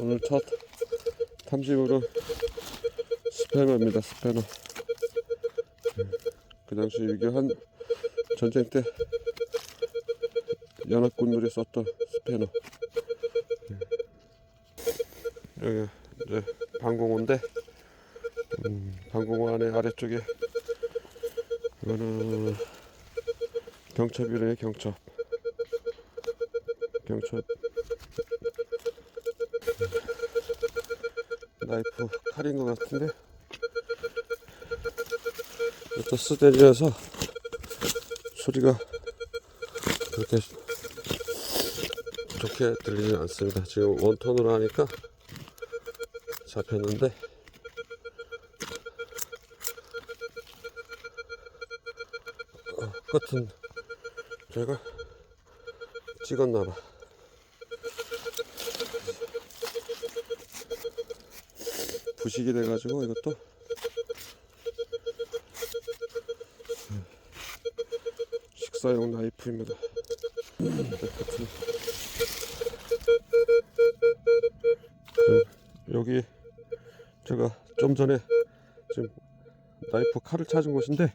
오늘 첫 탐지물은 스패너입니다. 스패너. 그 당시 이게 한 전쟁 때 연합군들이 썼던 스패너. 여기 이제 방공호인데 음, 방공호 안에 아래쪽에 이거는 경첩이래요 경첩. 경첩 나이프 칼인 것 같은데? 또 스테리라서 소리가 그렇게 좋게 들리진 않습니다. 지금 원톤으로 하니까 잡혔는데 어, 끝은 제가 찍었나봐 부식이 돼가지고 이것도 식사용 나이프입니다. 지금 여기 제가 좀 전에 지금 나이프 칼을 찾은 곳인데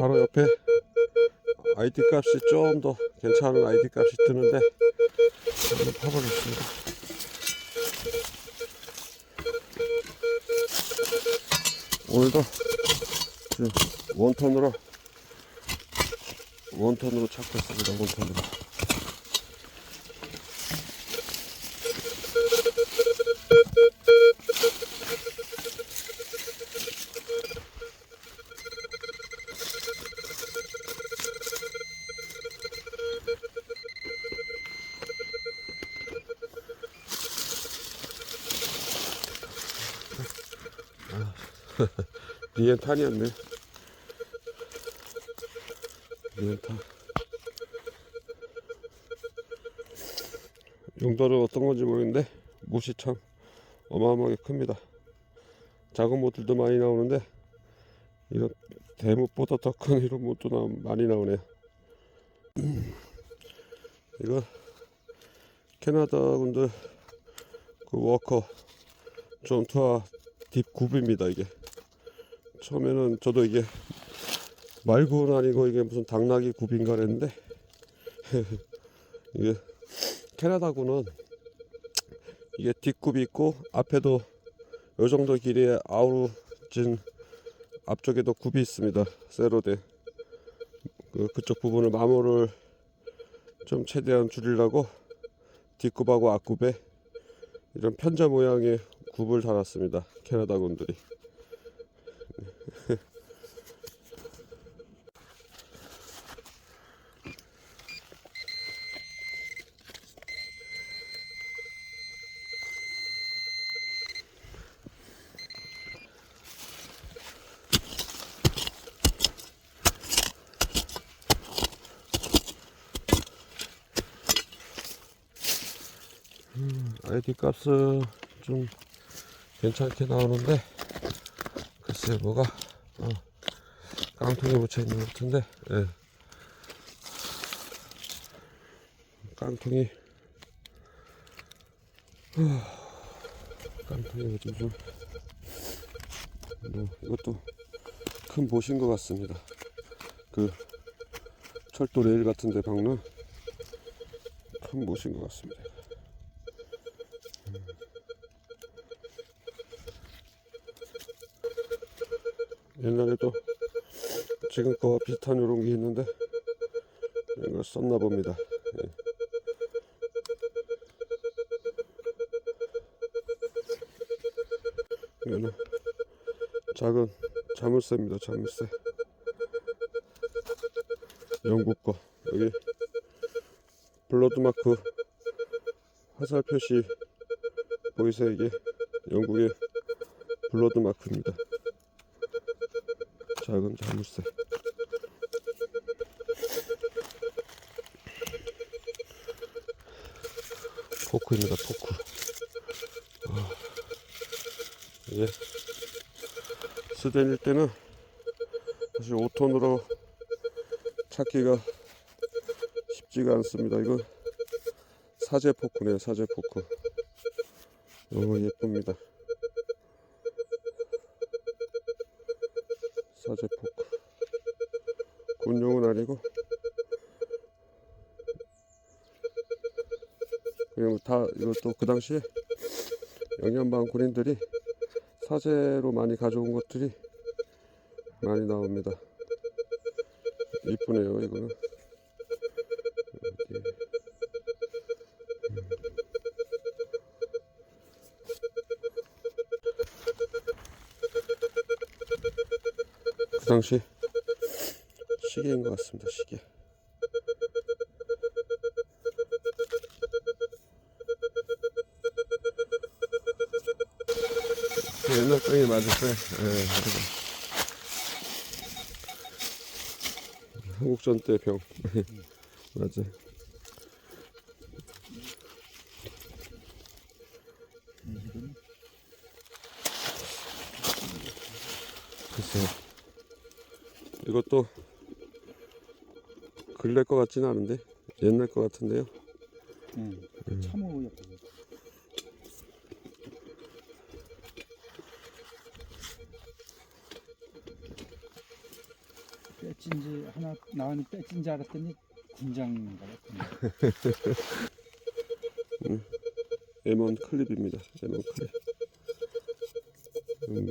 바로 옆에 ID 값이 좀 더 괜찮은 ID 값이 뜨는데 한번 파보겠습니다. 오늘도 지금 원턴으로 원턴으로 찾고 있습니다. 원턴으로. 리엔탄이었네. 리엔탄. 용도는 어떤 건지 모르겠는데 못이 참 어마어마하게 큽니다. 작은 못들도 많이 나오는데 이런 대못보다 더 큰 이런 못도 나, 많이 나오네요. 이거 캐나다 분들 그 워커 존투와 딥 굽입니다 이게. 처음에는 저도 이게 말고는 아니고 이게 무슨 당나귀 굽인가 그랬는데 이게 캐나다군은 이게 뒷굽이 있고 앞에도 요 정도 길이의 아우르진 앞쪽에도 굽이 있습니다. 세로대. 그, 그쪽 부분을 마모를 좀 최대한 줄이려고 뒷굽하고 앞굽에 이런 편자 모양의 굽을 달았습니다. 캐나다 군들이 아이디 값은 좀 괜찮게 나오는데 글쎄 뭐가 어, 깡통에 묻혀 있는 것 같은데 예. 깡통이 후, 깡통이 좀 뭐, 이것도 큰 못인 것 같습니다. 그 철도 레일 같은데 박는 큰 못인 것 같습니다 옛날에도 지금 거와 비슷한 요런 게 있는데 이걸 썼나 봅니다. 예. 이거는 작은 자물쇠입니다. 자물쇠. 영국 거 여기 블러드 마크 화살 표시 보이세요 이게 영국의 블러드 마크입니다. 작은 자물쇠. 포크입니다, 포크. 아, 이게 스댄일 때는 사실 5톤으로 찾기가 쉽지가 않습니다. 이거 사제 포크네요 사제 포크 너무 예쁩니다 사제 포크 군용은 아니고. 그리고 다 이것도 그 당시에 영연방 군인들이 사제로 많이 가져온 것들이 많이 나옵니다. 이쁘네요 이거는 당시 시계인 것 같습니다. 시계. 옛날 거예요. 예, 맞아요. 한국전 때 병. 맞아요. 글쎄요. 이것도 근래 거 같지는 않은데 옛날 거 같은데요. 응. 참호 옆에. 빼찐지 하나 나왔는 빼찐지 알았더니 군장 같았네. M1 클립입니다. M1 클립. 음. 음.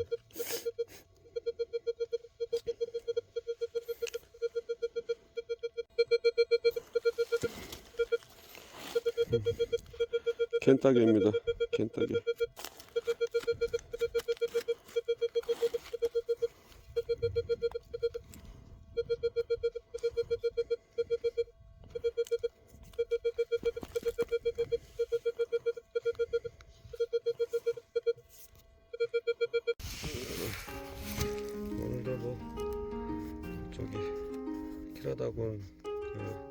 켄타게입니다. 켄타게. 오늘도 뭐 저기 키라다군 그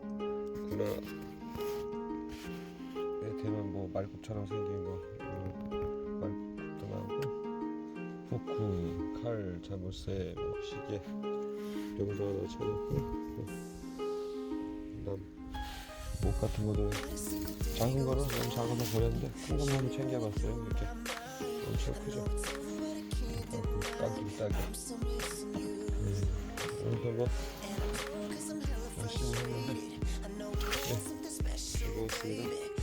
뭐 말굽처럼 생긴 거 어, 말굽도 나오고 포크, 칼, 자물쇠, 뭐 시계 병도 하나 쳐놓고 그다음 목 같은 거도 작은 거는 너무 작아서 버렸는데 큰 거는 한번 챙겨봤어요. 이렇게 엄청 크죠. 깡통 싸게. 오늘도 뭐 열심히 했는데 네, 즐거웠습니다